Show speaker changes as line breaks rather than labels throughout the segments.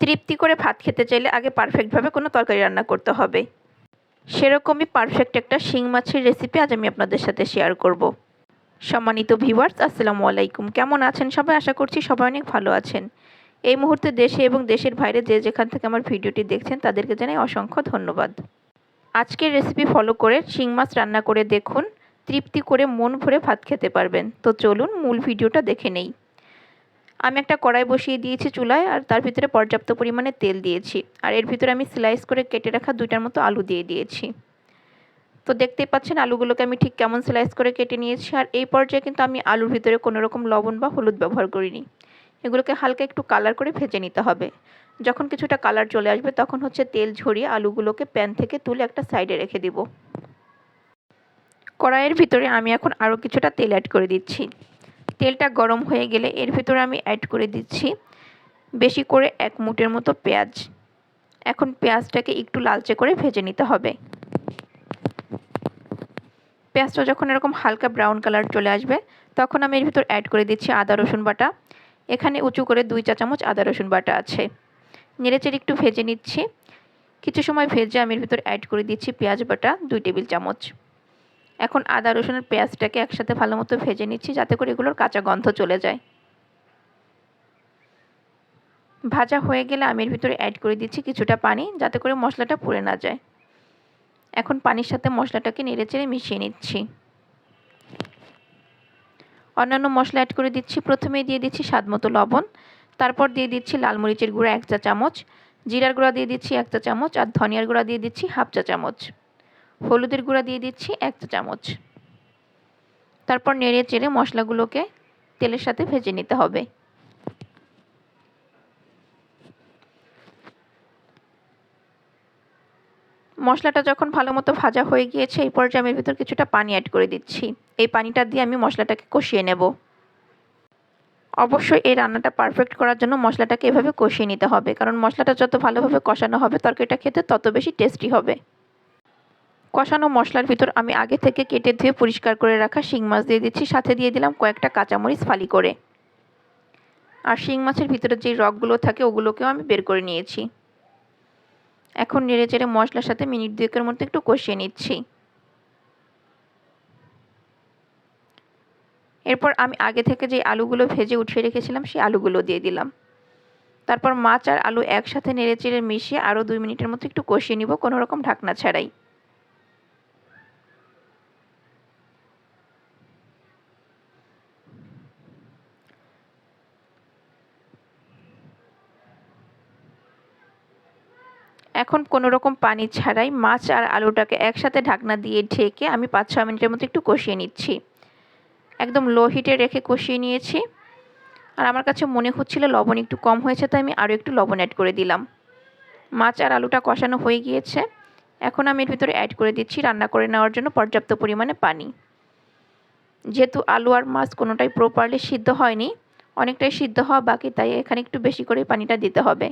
তৃপ্তি করে ভাত খেতে চাইলে আগে পারফেক্টভাবে কোনো তরকারি রান্না করতে হবে। সেরকমই পারফেক্ট একটা শিং মাছের রেসিপি আজ আমি আপনাদের সাথে শেয়ার করব। সম্মানিত ভিউয়ার্স আসসালামু আলাইকুম। কেমন আছেন সবাই? আশা করছি সবাই অনেক ভালো আছেন। এই মুহূর্তে দেশে এবং দেশের বাইরে যে যেখান থেকে আমার ভিডিওটি দেখছেন, তাদেরকে জানাই অসংখ্য ধন্যবাদ। আজকের রেসিপি ফলো করে শিং মাছ রান্না করে দেখুন, তৃপ্তি করে মন ভরে ভাত খেতে পারবেন। তো চলুন মূল ভিডিওটা দেখে নেই। আমি একটা কড়াই বসিয়ে দিয়েছি চুলায় আর তার ভিতরে পর্যাপ্ত পরিমাণে তেল দিয়েছি। আর এর ভিতরে আমি স্লাইস করে কেটে রাখা দুইটার মতো আলু দিয়ে দিয়েছি। তো দেখতেই পাচ্ছেন আলুগুলোকে আমি ঠিক কেমন স্লাইস করে কেটে নিয়েছি আর এই পর্যায়ে কিন্তু আমি আলুর ভিতরে কোনো রকম লবণ বা হলুদ ব্যবহার করিনি। এগুলোকে হালকা একটু কালার করে ভেজে নিতে হবে। যখন কিছুটা কালার চলে আসবে তখন হচ্ছে তেল ঝরিয়ে আলুগুলোকে প্যান থেকে তুলে একটা সাইডে রেখে দিব। কড়াইয়ের ভিতরে আমি এখন আরও কিছুটা তেল অ্যাড করে দিচ্ছি। তেলটা গরম হয়ে গেলে এর ভিতরে আমি অ্যাড করে দিচ্ছি বেশি করে এক মুটের মতো পেঁয়াজ। এখন পেঁয়াজটাকে একটু লালচে করে ভেজে নিতে হবে। পেঁয়াজটা যখন এরকম হালকা ব্রাউন কালার চলে আসবে, তখন আমি এর ভিতর অ্যাড করে দিচ্ছি আদা, রসুন বাটা। এখানে উঁচু করে দুই চা চামচ আদা, রসুন বাটা আছে। নেড়েচেড়ে একটু ভেজে নিচ্ছি। কিছু সময় ভেজে আমি এর ভিতর অ্যাড করে দিচ্ছি পেঁয়াজ বাটা দুই টেবিল চামচ। এখন আদা, রসুনের পেঁয়াজটাকে একসাথে ভালো মতো ভেজে নিচ্ছি যাতে করে এগুলোর কাঁচা গন্ধ চলে যায়। ভাজা হয়ে গেলে আমি এর ভিতরে অ্যাড করে দিচ্ছি কিছুটা পানি যাতে করে মশলাটা পুড়ে না যায়। এখন পানির সাথে মশলাটাকে নেড়েচেড়ে মিশিয়ে নিচ্ছি। অন্যান্য মশলা অ্যাড করে দিচ্ছি। প্রথমেই দিয়ে দিচ্ছি স্বাদ মতো লবণ, তারপর দিয়ে দিচ্ছি লাল মরিচের গুঁড়া এক চা চামচ জিরার গুঁড়া দিয়ে দিচ্ছি এক চা চামচ আর ধনিয়ার গুঁড়া দিয়ে দিচ্ছি হাফ চা চামচ হলুদের গুঁড়া দিয়ে দিচ্ছি এক চা চামচ। তারপর নেড়ে চেড়ে মশলাগুলোকে তেলের সাথে ভেজে নিতে হবে। মশলাটা যখন ভালো মতো ভাজা হয়ে গিয়েছে, এই পর্যায়ে আমি ভিতর কিছুটা পানি অ্যাড করে দিচ্ছি। এই পানিটা দিয়ে আমি মশলাটাকে কষিয়ে নেব। অবশ্যই এই রান্নাটা পারফেক্ট করার জন্য মশলাটাকে এভাবে কষিয়ে নিতে হবে, কারণ মশলাটা যত ভালোভাবে কষানো হবে তরকারিটা খেতে তত বেশি টেস্টি হবে। কষানো মশলার ভিতর আমি আগে থেকে কেটে ধুয়ে পরিষ্কার করে রাখা শিং মাছ দিয়ে দিচ্ছি। সাথে দিয়ে দিলাম কয়েকটা কাঁচামরিচ ফালি করে। আর শিং মাছের ভিতরে যে রগগুলো থাকে, ওগুলোকেও আমি বের করে নিয়েছি। এখন নেড়ে চেড়ে মশলার সাথে মিনিট দুয়েকের মধ্যে একটু কষিয়ে নিচ্ছি। এরপর আমি আগে থেকে যে আলুগুলো ভেজে উঠিয়ে রেখেছিলাম, সেই আলুগুলো দিয়ে দিলাম। তারপর মাছ আর আলু একসাথে নেড়ে চেড়ে মিশিয়ে আরও দুই মিনিটের মতো একটু কষিয়ে নিব, কোনো রকম ঢাকনা ছাড়াই। এখন কোনো রকম পানি ছাড়াই মাছ আর আলুটাকে একসাথে ঢাকনা দিয়ে ঢেকে আমি পাঁচ ছ মিনিটের মতো একটু কষিয়ে নিচ্ছি। একদম লো হিটে রেখে কষিয়ে নিয়েছি। আর আমার কাছে মনে হচ্ছিল লবণ একটু কম হয়েছে, তাই আমি আরও একটু লবণ অ্যাড করে দিলাম। মাছ আর আলুটা কষানো হয়ে গিয়েছে। এখন আমি এর ভিতরে অ্যাড করে দিচ্ছি রান্না করে নেওয়ার জন্য পর্যাপ্ত পরিমাণে পানি। যেহেতু আলু আর মাছ কোনোটাই প্রপারলি সিদ্ধ হয়নি, অনেকটাই সিদ্ধ হওয়া বাকি, তাই এখানে একটু বেশি করে পানিটা দিতে হবে।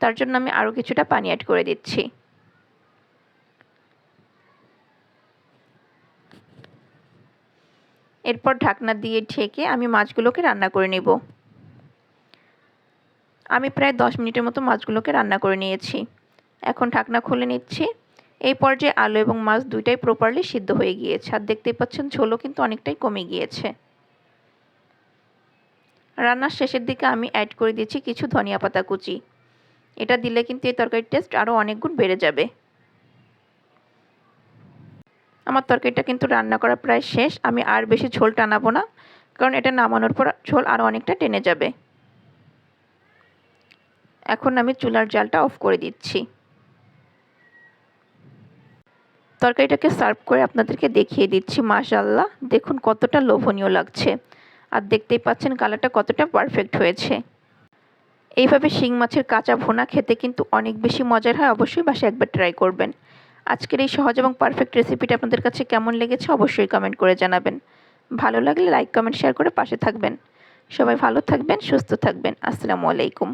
তার জন্য আমি আরও কিছুটা পানি অ্যাড করে দিচ্ছি। এরপর ঢাকনা দিয়ে ঢেকে আমি মাছগুলোকে রান্না করে নেব। আমি প্রায় দশ মিনিটের মতো মাছগুলোকে রান্না করে নিয়েছি। এখন ঢাকনা খুলে নিচ্ছি। এই পর্যায়ে আলু এবং মাছ দুইটাই প্রপারলি সিদ্ধ হয়ে গিয়েছে। আর দেখতেই পাচ্ছেন ঝোলও কিন্তু অনেকটাই কমে গিয়েছে। রান্নার শেষের দিকে আমি অ্যাড করে দিচ্ছি কিছু ধনিয়া পাতা কুচি। এটা দিলে কিন্তু এই তরকারির টেস্ট আরও অনেক গুণ বেড়ে যাবে। আমার তরকারিটা কিন্তু রান্না করা প্রায় শেষ। আমি আর বেশি ঝোল টানাবো না, কারণ এটা নামানোর পর ঝোল আরও অনেকটা টেনে যাবে। এখন আমি চুলার জালটা অফ করে দিচ্ছি। তরকারিটাকে সার্ভ করে আপনাদেরকে দেখিয়ে দিচ্ছি মাশাল্লাহ দেখুন কতটা লোভনীয় লাগছে। আর দেখতেই পাচ্ছেন কালারটা কতটা পারফেক্ট হয়েছে। এইভাবে শিং মাছের কাঁচা ভোনা খেতে কিন্তু অনেক বেশি মজার হয়, অবশ্যই বাসে একবার ট্রাই করবেন। আজকের এই সহজ এবং পারফেক্ট রেসিপিটা আপনাদের কাছে কেমন লেগেছে অবশ্যই কমেন্ট করে জানাবেন। ভালো লাগলে লাইক কমেন্ট শেয়ার করে পাশে থাকবেন। সবাই ভালো থাকবেন, সুস্থ থাকবেন। আসসালামু আলাইকুম।